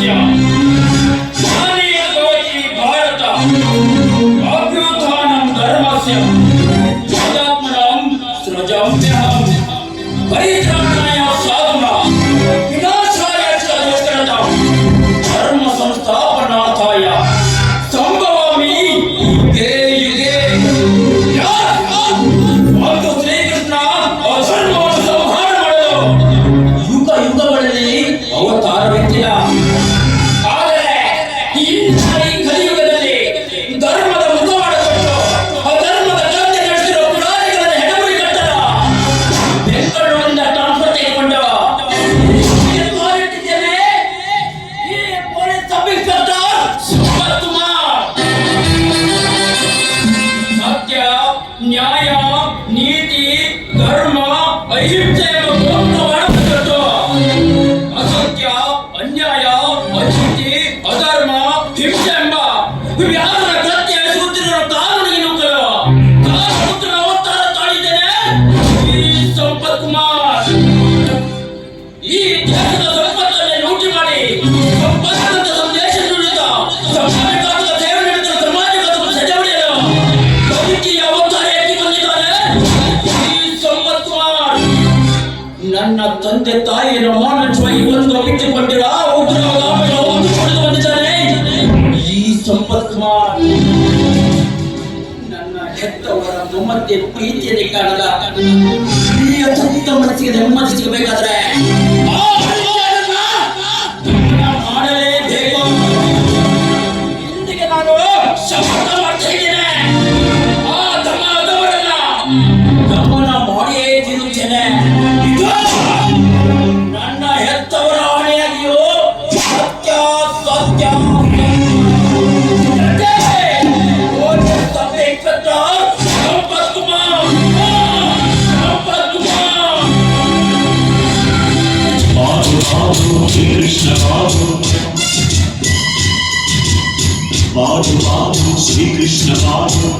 叫. ಅಸತ್ಯ ಅನ್ಯಾಯ ಅಶುಚಿ ಅಧರ್ಮ ಹಿಂಸೆ ಎಂಬ ತಂದೆ ತಾಯಿಯನ್ನು ಮಾನಸುವ ಈ ಒಂದು ಬಿಟ್ಟುಕೊಂಡಿರ ಉಗ್ರವಾದ ಹೊಡೆದು ಬಂದಿದ್ದಾನೆ ಈ ಸಂಪತ್ ನನ್ನ ಹೆತ್ತವರ ಮಮ್ಮತ್ತೆ ಪ್ರೀತಿಯಲ್ಲಿ ಕಾಣದ. ಪ್ರಿಯ ತತ್ತ ಮನಸ್ಸಿಗೆ ನೆಮ್ಮದಿ ಸಿಗಬೇಕಾದ್ರೆ Babu, Krishna Babu. Babu, Babu, Sri Krishna Babu.